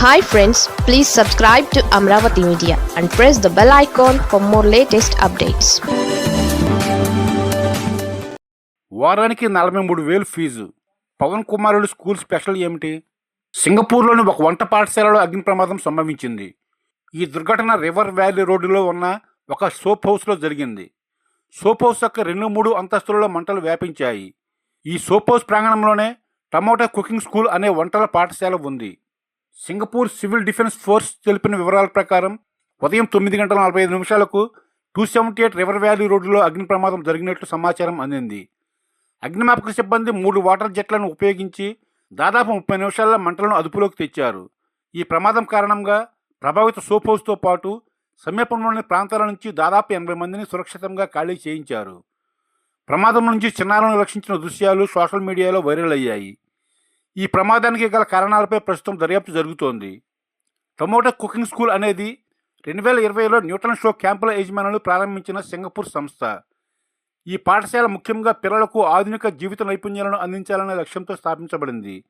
Hi friends please subscribe to Amaravati media and press the bell icon for more latest updates వారానికి నలభై మూడు వేలు fee. Pawan కుమారుడు school special ఏమిటి? సింగపూర్లోని ఒక వంట పాఠశాలలో అగ్ని ప్రమాదం సంభవించింది. ఈ దుర్ఘటన రివర్ వ్యాలీ రోడ్డులో ఉన్న ఒక సోప్ హౌస్లో జరిగింది. సోప్ హౌస్ యొక్క రెండు మూడు అంతస్తులలో మంటలు వ్యాపించాయి. ఈ సోప్ హౌస్ ప్రాంగణంలోనే టమోటా కుకింగ్ స్కూల్ అనే వంటల పాఠశాల ఉంది. సింగపూర్ సివిల్ డిఫెన్స్ ఫోర్స్ తెలిపిన వివరాల ప్రకారం ఉదయం తొమ్మిది గంటల నలభై ఐదు నిమిషాలకు two seventy eight river valley రోడ్డులో అగ్ని ప్రమాదం జరిగినట్లు సమాచారం అందింది. అగ్నిమాపక సిబ్బంది మూడు వాటర్ జెట్లను ఉపయోగించి దాదాపు ముప్పై నిమిషాల్లో మంటలను అదుపులోకి తెచ్చారు. ఈ ప్రమాదం కారణంగా ప్రభావిత సోప్ హౌస్తో పాటు సమీపంలోని ప్రాంతాల నుంచి దాదాపు ఎనభై మందిని సురక్షితంగా ఖాళీ చేయించారు. ప్రమాదం నుంచి చిన్నారులను రక్షించిన దృశ్యాలు సోషల్ మీడియాలో వైరల్ అయ్యాయి. ఈ ప్రమాదానికి గల కారణాలపై ప్రస్తుతం దర్యాప్తు జరుగుతోంది. టమోటా కుకింగ్ స్కూల్ అనేది రెండు వేల ఇరవైలో న్యూటన్ షో క్యాంపుల యజమానులు ప్రారంభించిన సింగపూర్ సంస్థ. ఈ పాఠశాల ముఖ్యంగా పిల్లలకు ఆధునిక జీవిత నైపుణ్యాలను అందించాలనే లక్ష్యంతో స్థాపించబడింది.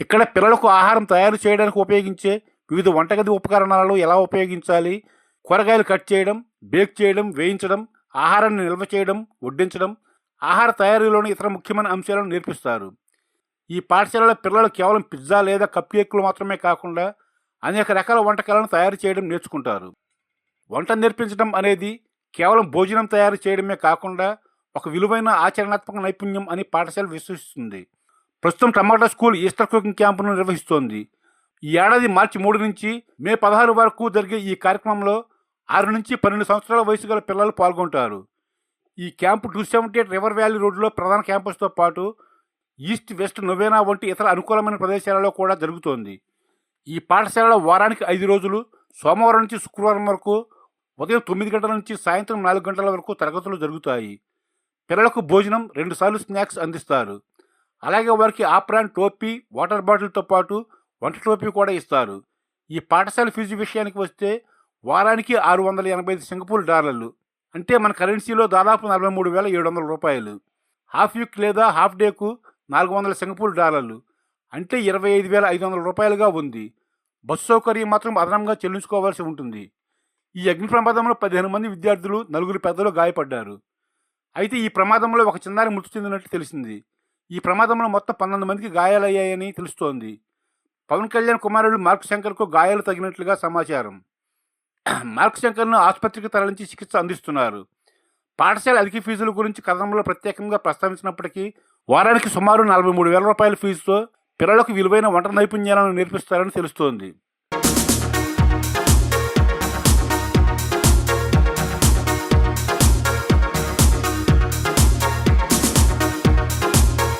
ఇక్కడ పిల్లలకు ఆహారం తయారు చేయడానికి ఉపయోగించే వివిధ వంటగది ఉపకరణాలను ఎలా ఉపయోగించాలి? కూరగాయలు కట్ చేయడం బేక్ చేయడం వేయించడం ఆహారాన్ని నిల్వ చేయడం వడ్డించడం ఆహార తయారీలోని ఇతర ముఖ్యమైన అంశాలను నేర్పిస్తారు. ఈ పాఠశాలలో పిల్లలు కేవలం పిజ్జా లేదా కప్ కేకులు మాత్రమే కాకుండా అనేక రకాల వంటకాలను తయారు చేయడం నేర్చుకుంటారు. వంట నేర్పించడం అనేది కేవలం భోజనం తయారు చేయడమే కాకుండా ఒక విలువైన ఆచరణాత్మక నైపుణ్యం అని పాఠశాల విశ్వసిస్తుంది. ప్రస్తుతం టమాటా స్కూల్ ఈస్టర్ కుకింగ్ క్యాంపును నిర్వహిస్తోంది. ఈ ఏడాది మార్చి మూడు నుంచి మే పదహారు వరకు జరిగే ఈ కార్యక్రమంలో ఆరు నుంచి పన్నెండు సంవత్సరాల వయసు గల పిల్లలు పాల్గొంటారు. ఈ camp two seventy eight river valley రోడ్డులో ప్రధాన క్యాంపస్తో పాటు ఈస్ట్ వెస్ట్ నొవేనా వంటి ఇతర అనుకూలమైన ప్రదేశాలలో కూడా జరుగుతోంది. ఈ పాఠశాలలో వారానికి ఐదు రోజులు సోమవారం నుంచి శుక్రవారం వరకు ఉదయం తొమ్మిది గంటల నుంచి సాయంత్రం నాలుగు గంటల వరకు తరగతులు జరుగుతాయి. పిల్లలకు భోజనం రెండుసార్లు స్నాక్స్ అందిస్తారు. అలాగే వారికి ఆప్రాన్ టోపీ వాటర్ బాటిల్తో పాటు వంట టోపీ కూడా ఇస్తారు. ఈ పాఠశాల ఫీజు విషయానికి వస్తే వారానికి ఆరు వందల ఎనభై ఐదు సింగపూర్ డాలర్లు అంటే మన కరెన్సీలో దాదాపు నలభై మూడు వేల ఏడు వందల రూపాయలు. హాఫ్ వీక్ లేదా హాఫ్ డేకు నాలుగు వందల సింగపూర్ డాలర్లు అంటే ఇరవై ఐదు వేల ఐదు వందల రూపాయలుగా ఉంది. బస్సు సౌకర్యం మాత్రం అదనంగా చెల్లించుకోవాల్సి ఉంటుంది. ఈ అగ్ని ప్రమాదంలో పదిహేను మంది విద్యార్థులు నలుగురు పెద్దలు గాయపడ్డారు. అయితే ఈ ప్రమాదంలో ఒక చిన్నారి మృతి చెందినట్లు తెలిసింది. ఈ ప్రమాదంలో మొత్తం పన్నెండు మందికి గాయాలయ్యాయని తెలుస్తోంది. పవన్ కళ్యాణ్ కుమారుడు మార్క్ శంకర్కు గాయాలు తగినట్లుగా సమాచారం. మార్క్ శంకర్ను ఆసుపత్రికి తరలించి చికిత్స అందిస్తున్నారు. పాఠశాల అధిక ఫీజుల గురించి కథనంలో ప్రత్యేకంగా ప్రస్తావించినప్పటికీ వారానికి సుమారు నలభై మూడు వేల రూపాయల ఫీజుతో పిల్లలకు విలువైన వంట నైపుణ్యాలను నేర్పిస్తారని తెలుస్తోంది.